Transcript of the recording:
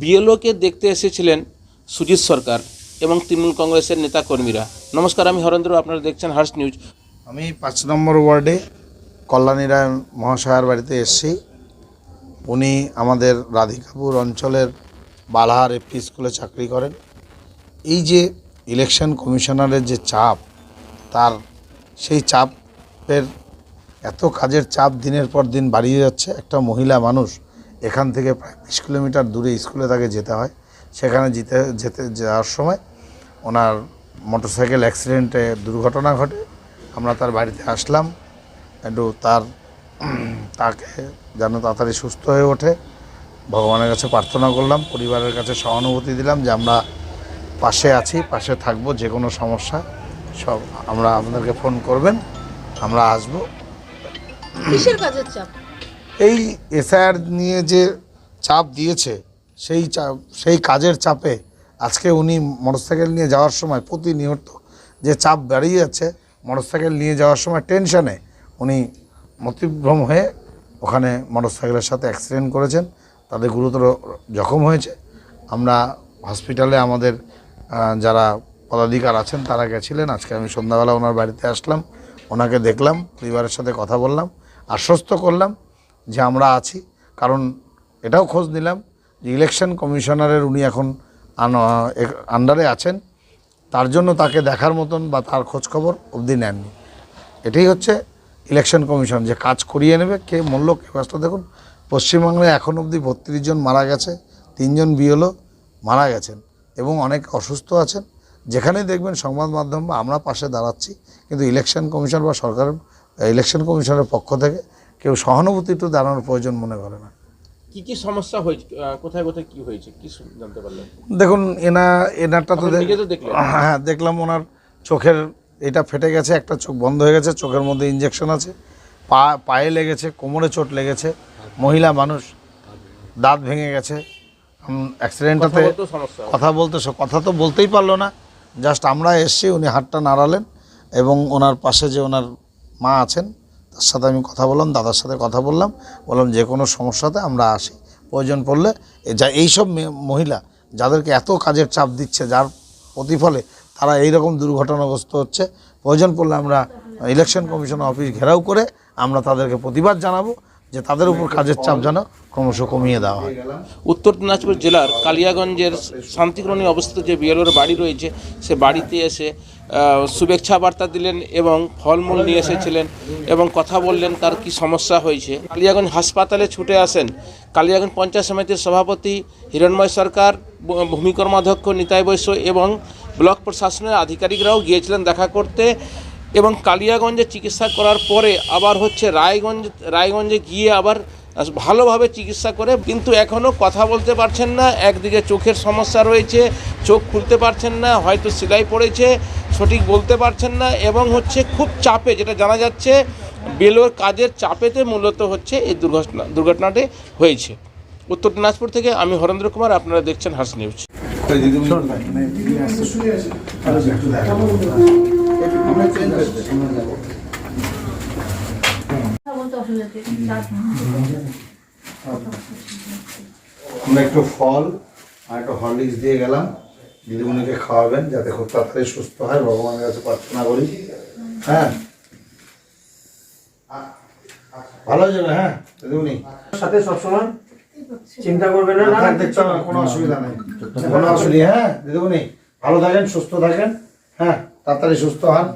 বিএলওকে দেখতে এসেছিলেন সুজিত সরকার এবং তৃণমূল কংগ্রেসের নেতাকর্মীরা। নমস্কার, আমি হরেন্দ্র, আপনারা দেখছেন হার্স নিউজ। আমি পাঁচ নম্বর ওয়ার্ডে কল্যাণী রায় মহাশয়ার বাড়িতে এসেছি। উনি আমাদের রাধিকাপুর অঞ্চলের বালহার এফপি স্কুলে চাকরি করেন। এই যে ইলেকশন কমিশনারের যে চাপ, তার সেই চাপের এত কাজের চাপ দিনের পর দিন বাড়িয়ে যাচ্ছে। একটা মহিলা মানুষ এখান থেকে প্রায় বিশ কিলোমিটার দূরে স্কুলে তাকে যেতে হয়। সেখানে যেতে যেতে যাওয়ার সময় ওনার মোটরসাইকেল অ্যাক্সিডেন্টে দুর্ঘটনা ঘটে। আমরা তার বাড়িতে আসলাম। একটু তার, তাকে যেন তাড়াতাড়ি সুস্থ হয়ে ওঠে। ভগবানের কাছে প্রার্থনা করলাম, পরিবারের কাছে সহানুভূতি দিলাম যে আমরা পাশে আছি, পাশে থাকব, যে কোনো সমস্যা। সব, আমরা আপনাদেরকে ফোন করবেন, আমরা আসব। কিসের কাজের চাপ? এই এসআইআর নিয়ে যে চাপ দিয়েছে, সেই চাপ, সেই কাজের চাপে আজকে উনি মোটরসাইকেল নিয়ে যাওয়ার সময় প্রতিনিয়ত যে চাপ বাড়িয়ে যাচ্ছে, মোটরসাইকেল নিয়ে যাওয়ার সময় টেনশনে উনি মতিভ্রম হয়ে ওখানে মোটরসাইকেলের সাথে অ্যাক্সিডেন্ট করেছেন। তাদের গুরুতর জখম হয়েছে। আমরা হসপিটালে আমাদের যারা পদাধিকার আছেন তারা গেছিলেন। আজকে আমি সন্ধ্যাবেলা ওনার বাড়িতে আসলাম, ওনাকে দেখলাম, পরিবারের সাথে কথা বললাম, আশ্বস্ত করলাম। যে আমরা আছি। কারণ এটাও খোঁজ নিলাম যে ইলেকশন কমিশনারের উনি এখন আন্ডারে আছেন। তার জন্য তাকে দেখার মতন বা তার খোঁজখবর অবধি নেননি। এটাই হচ্ছে ইলেকশন কমিশন, যে কাজ করিয়ে নেবে, কে মূল্য কে কষ্ট দেখুন পশ্চিমবাংলায় এখন অবধি বত্রিশ জন মারা গেছে তিনজন বিএলও মারা গেছেন এবং অনেক অসুস্থ আছেন। যেখানেই দেখবেন সংবাদ মাধ্যম বা আমরা পাশে দাঁড়াচ্ছি, কিন্তু ইলেকশন কমিশন বা সরকার, ইলেকশন কমিশনের পক্ষ থেকে কেউ সহানুভূতি একটু দাঁড়ানোর প্রয়োজন মনে করে না। কি কি সমস্যা হয়েছে? কোথায় কোথায় কি হয়েছে? কি জানতে পারলেন? দেখুন এনা এনারটা তো। হ্যাঁ দেখলাম ওনার চোখের এটা ফেটে গেছে একটা চোখ বন্ধ হয়ে গেছে চোখের মধ্যে ইঞ্জেকশন আছে পা পায়ে লেগেছে কোমরে চোট লেগেছে মহিলা মানুষ দাঁত ভেঙে গেছে অ্যাক্সিডেন্টটাতে কথা বলতে কথা তো বলতেই পারল না। জাস্ট আমরা এসছি উনি হাতটা নাড়ালেন এবং ওনার পাশে যে ওনার মা আছেন তার সাথে আমি কথা বললাম, দাদার সাথে কথা বললাম বললাম যে কোনো সমস্যাতে আমরা আসি। প্রয়োজন পড়লে যা, এইসব মহিলা যাদেরকে এত কাজের চাপ দিচ্ছে, যার প্রতিফলে তারা এই রকম দুর্ঘটনাগ্রস্ত হচ্ছে, প্রয়োজন পড়লে আমরা ইলেকশন কমিশন অফিস ঘেরাও করে আমরা তাদেরকে প্রতিবাদ জানাব। যে তাদের উপর কাজের চাপ যেন ক্রমশ কমিয়ে দেওয়া হয়। উত্তর দিনাজপুর জেলার কালিয়াগঞ্জের শান্তিক্রণী অবস্থিত যে বিএলওর বাড়ি রয়েছে, সে বাড়িতে এসে শুভেচ্ছা বার্তা দিলেন এবং ফলমূল নিয়ে এসেছিলেন এবং কথা বললেন তার কি সমস্যা হয়েছে। কালিয়াগঞ্জ হাসপাতালে ছুটে আসেন কালিয়াগঞ্জ পঞ্চায়েত সমিতির সভাপতি হিরণময় সরকার ভূমিকর্মাধ্যক্ষ নিতাই বৈশ্য এবং ব্লক প্রশাসনের আধিকারিকরাও গিয়েছিলেন দেখা করতে। এবং কালিয়াগঞ্জে চিকিৎসা করার পরে আবার হচ্ছে রায়গঞ্জ রায়গঞ্জে গিয়ে আবার ভালোভাবে চিকিৎসা করে কিন্তু এখনও কথা বলতে পারছেন না। একদিকে চোখের সমস্যা রয়েছে চোখ খুলতে পারছেন না হয়তো সেলাই পড়েছে সঠিক বলতে পারছেন না এবং হচ্ছে খুব চাপে যেটা জানা যাচ্ছে বেলোর কাজের চাপেতে মূলত হচ্ছে এই দুর্ঘটনা দুর্ঘটনাটি হয়েছে। উত্তর দিনাজপুর থেকে আমি হরেন্দ্র কুমার আপনারা দেখছেন হার্স নিউজ। আমরা একটু ফল আর একটু হরলিক্স দিয়ে গেলাম। দিদিমণিকে খাওয়াবেন যাতে খুব তাড়াতাড়ি সুস্থ হয় ভগবানের কাছে প্রার্থনা করি। হ্যাঁ? ভালো হয়ে যাবে হ্যাঁ দিদিমণি সাথে সবসময় চিন্তা করবে না দেখতে হবে কোনো অসুবিধা নেই। কোনো অসুবিধা হ্যাঁ দিদিমণি ভালো থাকেন সুস্থ থাকেন হ্যাঁ তাড়াতাড়ি সুস্থ হন।